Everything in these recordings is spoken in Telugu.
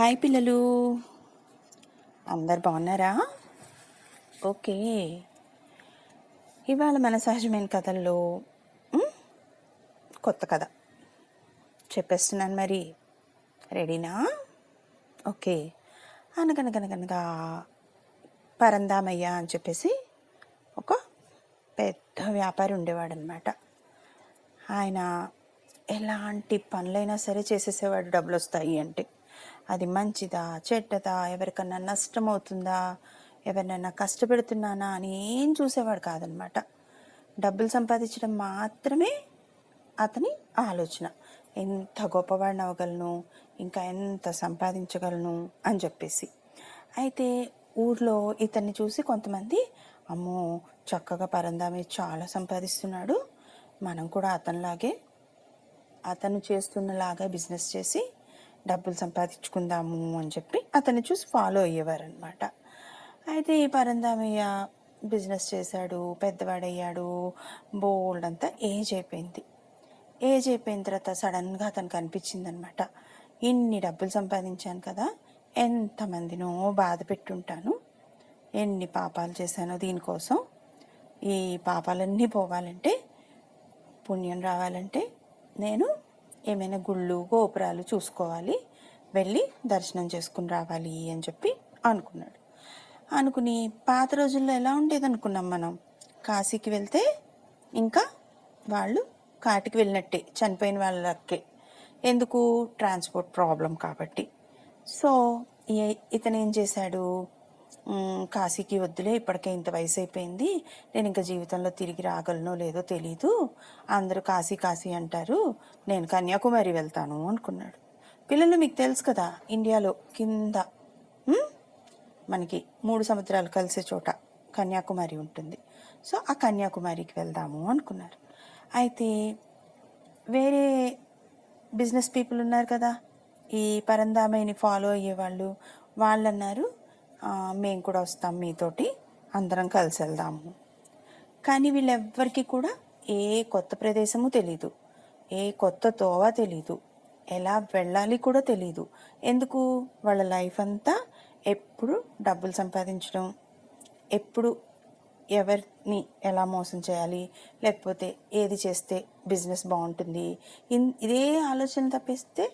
హాయ్ పిల్లలు. అందరు బాగున్నారా? ఓకే. ఇవాళ మన సహజమైన కథల్లో కొత్త కథ. చెప్పేస్తున్నాను మరి. రెడీనా? ఓకే. అనగనగనగనగా పరందామయ్య అని చెప్పేసి ఒక పెద్ద వ్యాపారి ఉండేవాడు అనమాట ఆయన ఎలాంటి పనులైనా సరే చేసేసేవాడు డబ్బులు వస్తాయి అంటే. అది మంచిదా చెడ్డదా ఎవరికన్నా నష్టం అవుతుందా ఎవరినైనా కష్టపెడుతున్నానా అని ఏం చూసేవాడు కాదనమాట. డబ్బులు సంపాదించడం మాత్రమే అతని ఆలోచన. ఎంత గొప్పవాడిని అవ్వగలను ఇంకా ఎంత సంపాదించగలను అని చెప్పేసి. అయితే ఊర్లో ఇతన్ని చూసి కొంతమంది అమ్మో చక్కగా పరందామే చాలా సంపాదిస్తున్నాడు. మనం కూడా అతనిలాగే అతను చేస్తున్నలాగా బిజినెస్ చేసి డబ్బులు సంపాదించుకుందాము అని చెప్పి అతన్ని చూసి ఫాలో అయ్యేవారనమాట అయితే ఈ పరందామయ్య బిజినెస్ చేశాడు పెద్దవాడయ్యాడు బోల్డ్ అంతా ఏజ్ అయిపోయింది. ఏజ్ అయిపోయిన తర్వాత సడన్గా అతనికి అనిపించిందనమాట ఇన్ని డబ్బులు సంపాదించాను కదా ఎంతమందినో బాధ పెట్టుంటాను. ఎన్ని పాపాలు చేశానో దీనికోసం. ఈ పాపాలన్నీ పోవాలంటే పుణ్యం రావాలంటే నేను ఏమైనా గుళ్ళు గోపురాలు చూసుకోవాలి. వెళ్ళి దర్శనం చేసుకుని రావాలి అని చెప్పి అనుకున్నాడు. అనుకుని పాత రోజుల్లో ఎలా ఉండేది అనుకున్నాం మనం? కాశీకి వెళ్తే ఇంకా వాళ్ళు కాటికి వెళ్ళినట్టే చనిపోయిన వాళ్ళకే. ఎందుకు? ట్రాన్స్పోర్ట్ ప్రాబ్లం కాబట్టి. సో ఇతను ఏం చేశాడు? కాశీకి వద్దులే ఇప్పటికే ఇంత వయసు అయిపోయింది నేను ఇంకా జీవితంలో తిరిగి రాగలనో లేదో తెలీదు. అందరూ కాశీ కాశీ అంటారు. నేను కన్యాకుమారి వెళ్తాను అనుకున్నాడు. పిల్లలు మీకు తెలుసు కదా ఇండియాలో కింద మనకి మూడు సముద్రాలు కలిసే చోట కన్యాకుమారి ఉంటుంది. సో ఆ కన్యాకుమారికి వెళ్దాము అనుకున్నారు. అయితే వేరే బిజినెస్ పీపుల్ ఉన్నారు కదా ఈ పరందామైని ఫాలో అయ్యేవాళ్ళు వాళ్ళు అన్నారు మేము కూడా వస్తాం మీతోటి. అందరం కలిసి వెళ్దాము. కానీ వీళ్ళెవ్వరికి కూడా ఏ కొత్త ప్రదేశము తెలీదు. ఏ కొత్త తోవ తెలీదు. ఎలా వెళ్ళాలి కూడా తెలీదు. ఎందుకు? వాళ్ళ లైఫ్ అంతా ఎప్పుడు డబ్బులు సంపాదించడం ఎప్పుడు ఎవరిని ఎలా మోసం చేయాలి లేకపోతే ఏది చేస్తే బిజినెస్ బాగుంటుంది. ఇన్- ఇదే ఆలోచన తప్పిస్తే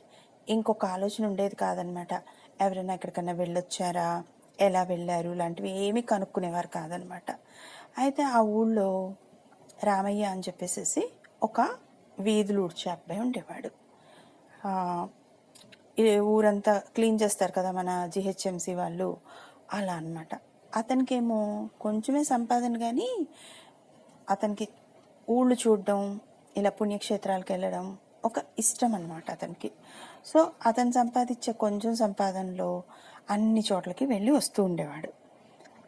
ఇంకొక ఆలోచన ఉండేది కాదనమాట. ఎవరైనా ఎక్కడికైనా వెళ్ళొచ్చారా? ఎలా వెళ్ళారు? లాంటివి ఏమీ కనుక్కునేవారు కాదనమాట. అయితే ఆ ఊళ్ళో రామయ్య అని చెప్పేసి ఒక వీధులు ఊడ్చే అబ్బాయి ఉండేవాడు. ఊరంతా క్లీన్ చేస్తారు కదా మన జిహెచ్ఎంసి వాళ్ళు అలా అన్నమాట. అతనికేమో కొంచెమే సంపాదన కానీ అతనికి ఊళ్ళు చూడడం ఇలా పుణ్యక్షేత్రాలకు వెళ్ళడం ఒక ఇష్టం అనమాట అతనికి. సో అతను సంపాదించే కొంచెం సంపాదనలో అన్ని చోట్లకి వెళ్ళి వస్తూ ఉండేవాడు.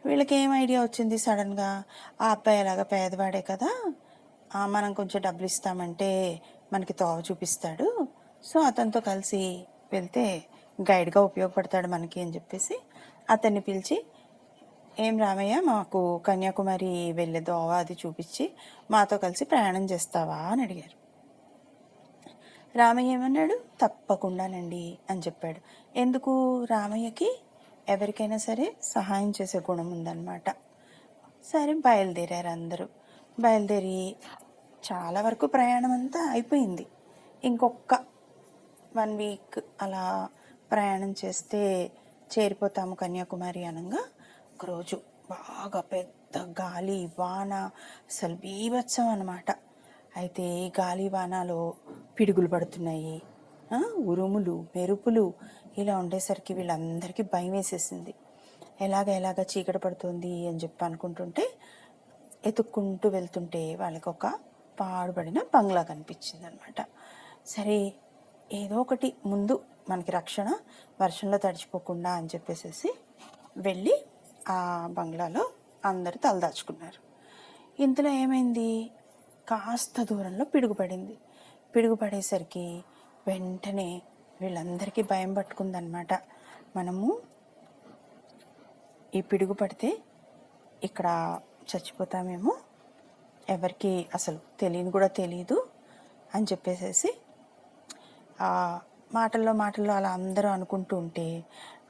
వీళ్ళకి ఏం ఐడియా వచ్చింది? సడన్గా ఆ అబ్బాయి అలాగా పేదవాడే కదా మనం కొంచెం డబ్బులు ఇస్తామంటే మనకి తోవ చూపిస్తాడు సో అతనితో కలిసి వెళ్తే గైడ్గా ఉపయోగపడతాడు మనకి అని చెప్పేసి అతన్ని పిలిచి ఏం రామయ్య మాకు కన్యాకుమారి వెళ్ళే దోవ అది చూపించి మాతో కలిసి ప్రయాణం చేస్తావా? అని అడిగారు. రామయ్య ఏమన్నాడు? తప్పకుండానండి అని చెప్పాడు. ఎందుకు? రామయ్యకి ఎవరికైనా సరే సహాయం చేసే గుణం ఉందన్నమాట. సరే బయలుదేరారు అందరూ. బయలుదేరి చాలా వరకు ప్రయాణం అంతా అయిపోయింది. ఇంకొక వన్ వీక్ అలా ప్రయాణం చేస్తే చేరిపోతాము కన్యాకుమారి అనగా. ఒకరోజు బాగా పెద్ద గాలి వాన అసలు బీభత్సం అనమాట అయితే ఈ గాలి వానలో పిడుగులు పడుతున్నాయి. ఉరుములు మెరుపులు ఇలా ఉండేసరికి వీళ్ళందరికీ భయం వేసేసింది. ఎలాగ ఎలాగ చీకటి పడుతుంది అని చెప్పి అనుకుంటుంటే ఎతుక్కుంటూ వెళ్తుంటే వాళ్ళకి ఒక పాడుబడిన బంగ్లా కనిపించింది అనమాట సరే ఏదో ఒకటి ముందు మనకి రక్షణ వర్షంలో తడిచిపోకుండా అని చెప్పేసి వెళ్ళి ఆ బంగ్లాలో అందరూ తలదాచుకున్నారు. ఇంతలో ఏమైంది? కాస్త దూరంలో పిడుగుపడింది పిడుగుపడేసరికి వెంటనే వీళ్ళందరికీ భయం పట్టుకుందనమాట మనము ఈ పిడుగు పడితే ఇక్కడ చచ్చిపోతామేమో? ఎవరికి అసలు తెలియని కూడా తెలియదు అని చెప్పేసేసి ఆ మాటల్లో మాటల్లో అలా అందరూ అనుకుంటూ ఉంటే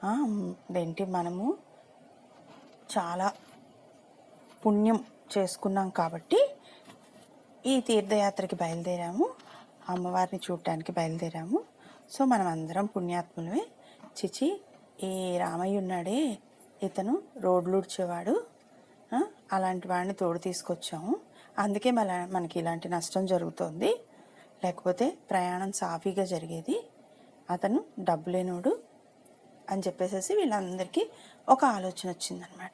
"ఆ, ఏంటి మనము చాలా పుణ్యం చేసుకున్నాం కాబట్టి ఈ తీర్థయాత్రకి బయలుదేరాము. అమ్మవారిని చూడటానికి బయలుదేరాము. సో మనం అందరం పుణ్యాత్ములమే. చిచి ఈ రామయ్య ఉన్నాడే ఇతను రోడ్లు ఉడ్చేవాడు అలాంటి వాడిని తోడు తీసుకొచ్చాము. అందుకే మన మనకి ఇలాంటి నష్టం జరుగుతోంది. లేకపోతే ప్రయాణం సాఫీగా జరిగేది. అతను డబ్బు లేనోడు అని చెప్పేసేసి వీళ్ళందరికీ ఒక ఆలోచన వచ్చిందనమాట.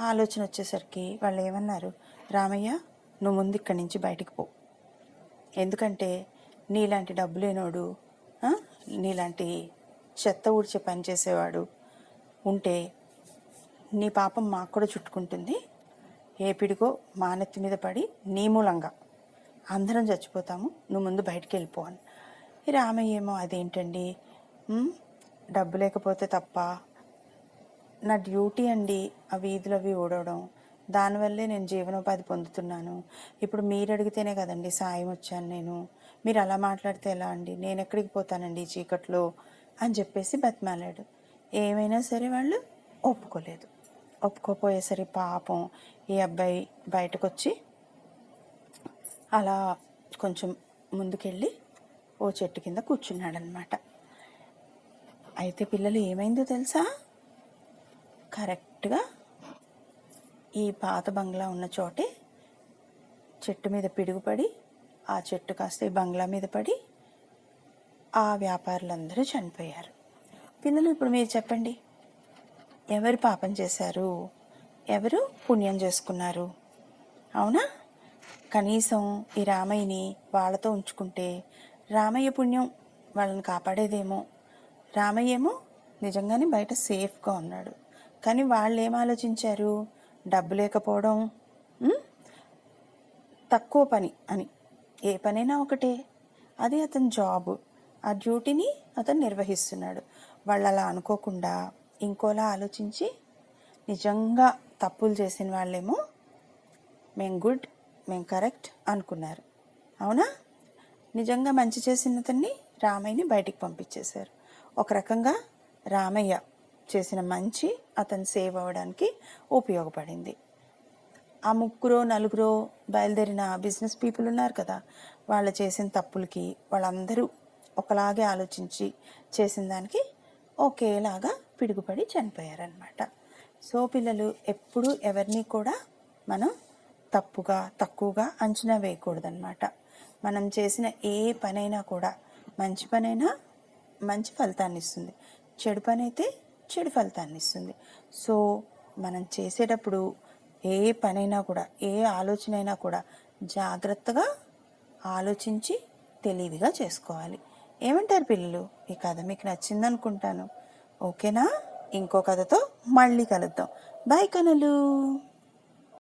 ఆ ఆలోచన వచ్చేసరికి వాళ్ళు ఏమన్నారు? రామయ్య నువ్వు ముందు ఇక్కడి నుంచి బయటికి పో. ఎందుకంటే నీలాంటి డబ్బు లేనోడు నీలాంటి చెత్త ఊడ్చే పని చేసేవాడు ఉంటే నీ పాపం మాకు కూడా చుట్టుకుంటుంది. ఏపిడిగో మానెత్తి మీద పడి నీ మూలంగా అందరం చచ్చిపోతాము. నువ్వు ముందు బయటికి వెళ్ళిపో అని. ఈ రామయ్య ఏమో అదేంటండి? డబ్బు లేకపోతే తప్ప. నా డ్యూటీ అండి ఆ వీధులు అవి ఊడవడం. దానివల్లే నేను జీవనోపాధి పొందుతున్నాను. ఇప్పుడు మీరు అడిగితేనే కదండి సాయం వచ్చాను నేను. మీరు అలా మాట్లాడితే ఎలా అండి? నేను ఎక్కడికి పోతానండి ఈ చీకట్లో? అని చెప్పేసి బతిమాలాడు. ఏమైనా సరే వాళ్ళు ఒప్పుకోలేదు. ఒప్పుకోపోయేసరి పాపం ఈ అబ్బాయి బయటకు వచ్చి అలా కొంచెం ముందుకెళ్ళి ఓ చెట్టు కింద కూర్చున్నాడనమాట. అయితే పిల్లలు ఏమైందో తెలుసా? కరెక్ట్గా ఈ పాత బంగ్లా ఉన్న చోటే చెట్టు మీద పిడుగుపడి ఆ చెట్టు కాస్త ఈ బంగ్లా మీద పడి ఆ వ్యాపారులందరూ చనిపోయారు. పిల్లలు ఇప్పుడు మీరు చెప్పండి ఎవరు పాపం చేశారు? ఎవరు పుణ్యం చేసుకున్నారు? అవునా? కనీసం ఈ రామయ్యని వాళ్ళతో ఉంచుకుంటే రామయ్య పుణ్యం వాళ్ళని కాపాడేదేమో? రామయ్య ఏమో నిజంగానే బయట సేఫ్గా ఉన్నాడు. కానీ వాళ్ళు ఏం ఆలోచించారు? డబ్బు లేకపోవడం తక్కువ పని అని. ఏ పనైనా ఒకటే. అది అతని జాబ్. ఆ డ్యూటీని అతను నిర్వహిస్తున్నాడు. వాళ్ళు అలా అనుకోకుండా ఇంకోలా ఆలోచించి నిజంగా తప్పులు చేసిన వాళ్ళేమో మేము గుడ్ మేము కరెక్ట్ అనుకున్నారు. అవునా? నిజంగా మంచి చేసిన అతన్ని రామయ్యని బయటికి పంపించేశారు. ఒక రకంగా రామయ్య చేసిన మంచి అతను సేవ్ అవ్వడానికి ఉపయోగపడింది. ఆ ముగ్గురో నలుగురో బయలుదేరిన బిజినెస్ పీపుల్ ఉన్నారు కదా వాళ్ళు చేసిన తప్పులకి వాళ్ళందరూ ఒకలాగే ఆలోచించి చేసిన దానికి ఒకేలాగా పిడుగుపడి చనిపోయారనమాట సో పిల్లలు ఎప్పుడు ఎవరిని కూడా మనం తప్పుగా తక్కువగా అంచనా వేయకూడదన్నమాట. మనం చేసిన ఏ పనైనా కూడా మంచి పనైనా మంచి ఫలితాన్ని ఇస్తుంది. చెడు పని అయితే చెడు ఫలితాన్ని ఇస్తుంది. సో మనం చేసేటప్పుడు ఏ పనైనా కూడా ఏ ఆలోచన అయినా కూడా జాగ్రత్తగా ఆలోచించి తెలివిగా చేసుకోవాలి. ఏమంటారు పిల్లలు? ఈ కథ మీకు నచ్చిందనుకుంటాను. ఓకేనా? ఇంకో కథతో మళ్ళీ కలుద్దాం. బాయ్ కనులు.